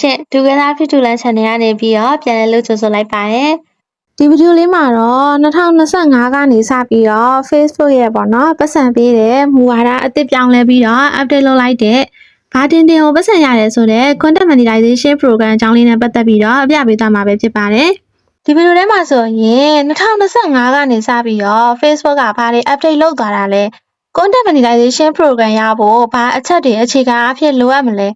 ရှင်ဒုက္ခသားဖြစ်တူလန် channel ကနေပြီးတော့ပြန်လည်လို့ကြိုဆိုလိုက်ပါတယ်ဒီဗီဒီယိုလေးမှာတော့2025ကနေစပြီးတော့ Facebook ရဲ့ပေါ့နော်ပတ်စံပေးတဲ့မူဝါဒအသစ်ပြောင်းလဲပြီးတော့ update လုပ်လိုက်တဲ့ဘာတင်တင်ကိုပတ်စံရတယ်ဆိုတော့ content monetization program အကြောင်းလေးနဲ့ပတ်သက်ပြီးတော့အပြပေးသွားမှာပဲဖြစ်ပါတယ်ဒီဗီဒီယိုထဲမှာဆိုရင်2025ကနေစပြီးတော့ Facebook ကဘာတွေ update လုပ်သွားတာလဲ content monetization program ရဖို့ဘာအချက်တွေအခြေခံအဖြစ်လိုအပ်မလဲ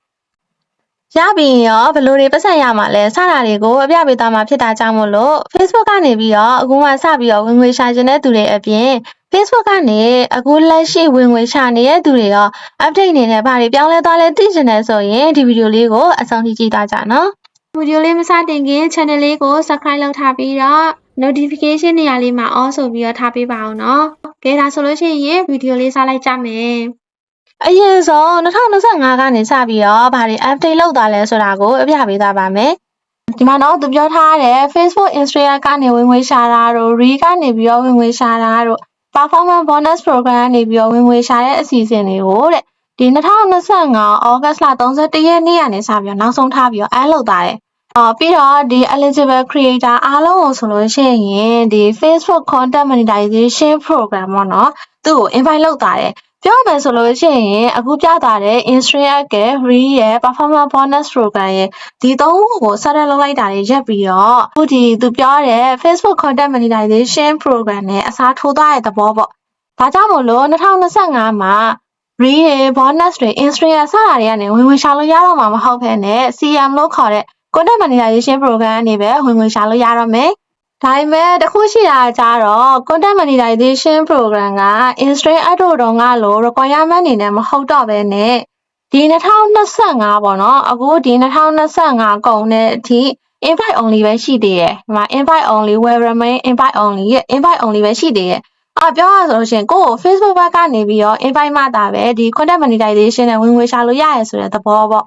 ရပြီးရင်ရောဘယ်လိုတွေပတ်စံရမှာလဲစတာတွေကိုအပြပေးသွားမှာဖြစ်တာကြောင့်မို့လို့ Facebook ကနေပြီးတော့အခုမှစပြီးတော့ဝင်ငွေရှာခြင်းတဲ့သူတွေအပြင် Facebook ကနေအခုလက်ရှိဝင်ငွေရှာနေတဲ့သူတွေရော update အနေနဲ့ဘာတွေပြောင်းလဲသွားလဲသိချင်တယ်ဆိုရင်ဒီဗီဒီယိုလေးကိုအဆုံးထိကြည့်သွားကြနော်ဗီဒီယိုလေးမစတင်ခင် channel လေးကို subscribe လုပ်ထားပြီးတော့ notification နေရာလေးမှာ all ဆိုပြီးတော့ထားပေးပါအောင်နော်ကဲဒါဆိုလို့ရှိရင်ဗီဒီယိုလေးစလိုက်ကြမယ် အရင်ဆုံး2025ကနေစပြီးတော့ဘာတွေ update လုပ်သွားလဲဆိုတာကိုအပြပေးသွားပါမယ်ဒီမှာတော့သူပြောထားတဲ့ Facebook Instagram ကနေဝင်ငွေရှာတာတို့ Reel ကနေပြီးတော့ဝင်ငွေရှာတာတို့ performance bonus program ကနေပြီးတော့ဝင်ငွေရှာတဲ့အစီအစဉ်တွေကိုတဲ့ဒီ2025 August လ31ရက်နေ့ကနေစပြီးတော့နောက်ဆုံးထားပြီးတော့အဲလုပ်သွားတယ်။အော်ပြီးတော့ဒီ eligible creator အားလုံးကိုဆိုလို့ရှိရင်ဒီ Facebook content monetization program ပေါ့နော်သူ့ကို invite လုပ်သွားတယ်။ ပြောမယ်ဆိုလို့ရှိရင်အခုပြသွားတဲ့ Instagram ရဲ့ Reel ရဲ့ performance bonus program ရဲ့ဒီသုံးခုကိုဆက်ရက်လုပ်လိုက်တာတွေရက်ပြီးတော့အခုဒီသူပြောတဲ့ Facebook content monetization program နဲ့အစားထိုးသွားတဲ့သဘောပေါ့။ဒါကြောင့်မို့လို့2025မှာ Reel တွေ bonus တွေ Instagram စတာတွေကနေဝင်ဝင်ရှာလို့ရတော့မှာမဟုတ်ဘဲနဲ့ CM လို့ခေါ်တဲ့ content monetization program ကနေပဲဝင်ဝင်ရှာလို့ရတော့မယ်။ ဒါပေမဲ့တစ်ခုရှိတာကြတော့ content monetization program က Instagram အတို့တော့ငါလို့ requirement အနေနဲ့မဟုတ်တော့ဘဲနဲ့ဒီ2025ပေါ့နော်အခုဒီ2025ကုန်တဲ့အထိ invite only ပဲရှိသေးတယ်။ဒီမှာ invite only will remain invite only ရဲ့ invite only ပဲရှိသေးတယ်။အာပြောရဆိုလို့ရှိရင်ကိုယ့်ကို Facebook ဘက်ကနေပြီးတော့ invite မှတာပဲဒီ content monetization နဲ့ဝင်ငွေရှာလို့ရရဲဆိုတဲ့သဘောပေါ့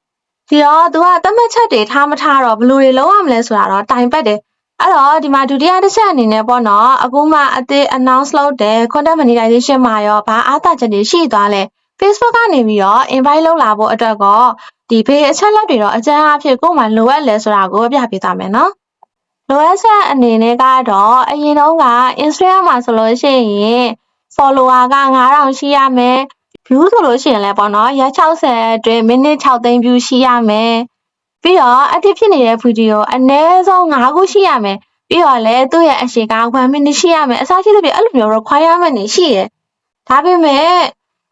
။ဒီတော့ तू ကသတ်မှတ်ချက်တွေထားမထားတော့ဘယ်လိုတွေလုပ်ရမလဲဆိုတာတော့တိုင်ပတ်တယ်။ အဲ့တော့ဒီမှာဒုတိယတစ်ချက်အနေနဲ့ပေါ့နော်အခုမှအသစ် announce လုပ်တဲ့ content monetization မှာရောဘာအားသာချက်တွေရှိသွားလဲ Facebook ကနေပြီးတော့ invite လုပ်လာဖို့အတွက်ကောဒီဘေးအချက်လက်တွေတော့အကျဉ်းအဖြစ်ကိုယ်မှလိုအပ်လဲဆိုတာကိုပြပြသွားမယ်နော်။လိုအပ်ချက်အနေနဲ့ကတော့အရင်တုန်းက Instagram မှာဆိုလို့ရှိရင် follower က9000ရှိရမယ်။ view ဆိုလို့ရှိရင်လည်းပေါ့နော်ရက်60အတွင်းမိနစ်6သိန်း view ရှိရမယ်။ ပြီးတော့ active ဖြစ်နေတဲ့ video အနည်းဆုံး5ခုရှိရမယ်။ပြီးတော့လည်းသူ့ရဲ့အရှိန်က1 minute ရှိရမယ်အစားရှိသဖြင့်အဲ့လိုမျိုး requirement တွေရှိတယ်။ဒါပေမဲ့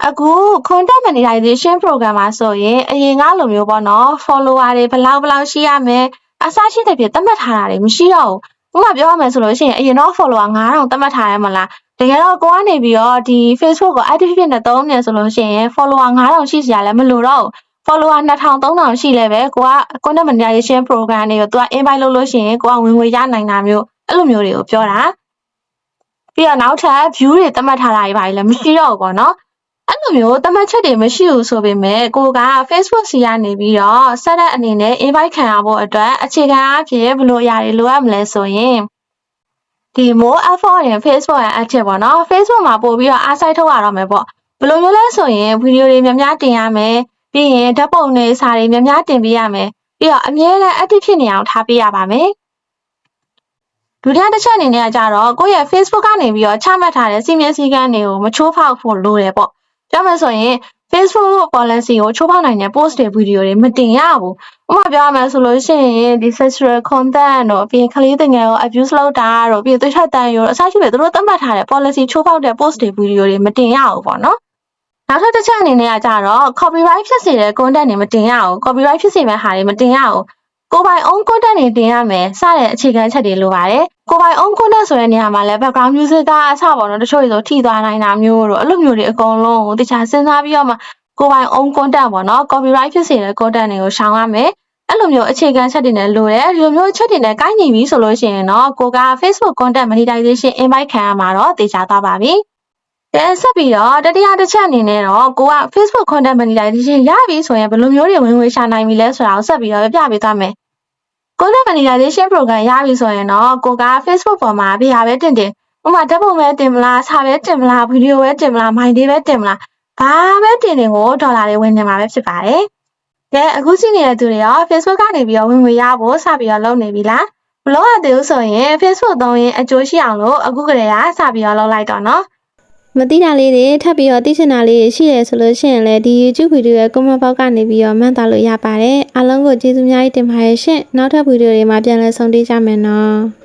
အခု content monetization program မှာဆိုရင်အရင်ကလိုမျိုးပေါ့နော် follower တွေဘယ်လောက်ဘယ်လောက်ရှိရမယ်အစားရှိတဲ့ပြသတ်မှတ်ထားတာတွေမရှိတော့ဘူးဥပမာပြောရမယ်ဆိုလို့ရှိရင်အရင်တော့ follower 9000သတ်မှတ်ထားရမလားတကယ်တော့ကိုကနေပြီးတော့ဒီ Facebook ကို active ဖြစ်နေသုံးနေဆိုလို့ရှိရင် follower 9000ရှိစရာလည်းမလိုတော့ဘူး follower 2000 3000ရှိလဲပဲကိုက content monetization program တွေကိုသူက invite လုပ်လို့ရှိရင်ကိုကဝင်ငွေရနိုင်တာမျိုးအဲ့လိုမျိုးတွေကိုပြောတာပြီးတော့နောက်ထပ် view တွေသတ်မှတ်ထားတာတွေပါလည်းမရှိတော့ဘူးပေါ့နော်အဲ့လိုမျိုးသတ်မှတ်ချက်တွေမရှိဘူးဆိုပေမဲ့ကိုက Facebook စီကနေပြီးတော့ဆက်တဲ့အနေနဲ့ invite ခံရဖို့အတွက်အခြေခံအဖြစ်ဘယ်လိုအရာတွေလိုအပ်မလဲဆိုရင်ဒီ more effort ရင် Facebook ရဲ့ active ပေါ့နော် Facebook မှာပို့ပြီးတော့အားစိုက်ထုတ်ရတော့မယ်ပေါ့ဘယ်လိုမျိုးလဲဆိုရင်ဗီဒီယိုတွေများများတင်ရမယ် ပြီးရင်ဓာတ်ပုံတွေစာတွေများများတင်ပေးရမယ်ပြီးတော့အမြဲတမ်း active ဖြစ်နေအောင်ထားပေးရပါမယ်ဒုတိယတစ်ချက်အနေနဲ့ကကြတော့ကိုယ့်ရဲ့ Facebook ကနေပြီးတော့ချမှတ်ထားတဲ့စီမံစည်းကမ်းတွေကိုမချိုးဖောက်ဖို့လိုတယ်ပေါ့ပြောမယ်ဆိုရင် Facebook policy ကိုချိုးဖောက်နိုင်တဲ့ post တွေ video တွေမတင်ရဘူး။ဥပမာပြောရမယ်ဆိုလို့ရှိရင်ဒီ sexual content တို့ပြီးရင်ကလေးငယ်ကို abuse လုပ်တာတို့ပြီးရင်သွေးထွက်တန်ရိုးအစရှိပဲသူတို့သတ်မှတ်ထားတဲ့ policy ချိုးဖောက်တဲ့ post တွေ video တွေမတင်ရဘူးပေါ့နော်။ နောက်ထပ်တစ်ချက်အနေနဲ့ကကြတော့ copyright ဖြစ်စေတဲ့ content တွေမတင်ရဘူး။ copyright ဖြစ်စေမဲ့ဟာတွေမတင်ရဘူး။ကိုယ်ပိုင် own content တွေတင်ရမယ်စတဲ့အခြေခံချက်တွေလိုပါတယ်။ကိုယ်ပိုင် own content ဆိုတဲ့နေရာမှာလည်း background music ကအစပေါ့နော်တချို့တွေဆိုထိသွားနိုင်တာမျိုးတို့အဲ့လိုမျိုးတွေအကုန်လုံးကိုတခြားစဉ်းစားပြီးတော့မှကိုယ်ပိုင် own content ပေါ့နော် copyright ဖြစ်စေတဲ့ content တွေကိုရှောင်ရမယ်အဲ့လိုမျိုးအခြေခံချက်တွေနဲ့လိုတယ်ဒီလိုမျိုးချက်တွေနဲ့ကိုင်းညီပြီဆိုလို့ရှိရင်တော့ကိုက Facebook content monetization invite ခံရမှာတော့တေချာသွားပါပြီ ကဲဆက်ပြီးတော့တတိယတစ်ချက်အနေနဲ့တော့ကိုက Facebook content monetization ရပြီဆိုရင်ဘယ်လိုမျိုးတွေဝင်ငွေရှာနိုင်ပြီလဲဆိုတာကိုဆက်ပြီးတော့ပြပြပေးသွားမယ် content monetization program ရပြီဆိုရင်တော့ကိုက Facebook ပေါ်မှာပြရပဲတင်တင်ဥပမာဓာတ်ပုံပဲတင်မလားစာပဲတင်မလားဗီဒီယိုပဲတင်မလားမိုင်လေးပဲတင်မလားဘာပဲတင်တင်ကိုဒေါ်လာတွေဝင်နေမှာပဲဖြစ်ပါတယ်ကဲအခုကြည့်နေတဲ့သူတွေရော Facebook ကနေပြီးတော့ဝင်ငွေရဖို့စပြီးတော့လုပ်နေပြီလားမလုပ်ရသေးဘူးဆိုရင် Facebook သုံးရင်အကျိုးရှိအောင်လို့အခုကတည်းကစပြီးတော့လုပ်လိုက်တော့နော် မသိတာလေးတွေထပ်ပြီးတော့သိချင်တာလေးတွေရှိရဆိုလို့ရှိရင်လည်းဒီ YouTube ဗီဒီယိုရဲ့ comment box ကနေပြီးတော့မှတ်သားလို့ရပါတယ်အားလုံးကိုကျေးဇူးများကြီးတင်ပါတယ်ရှင်နောက်ထပ်ဗီဒီယိုတွေမှာပြန်လည်ဆုံတွေ့ကြမယ်နော်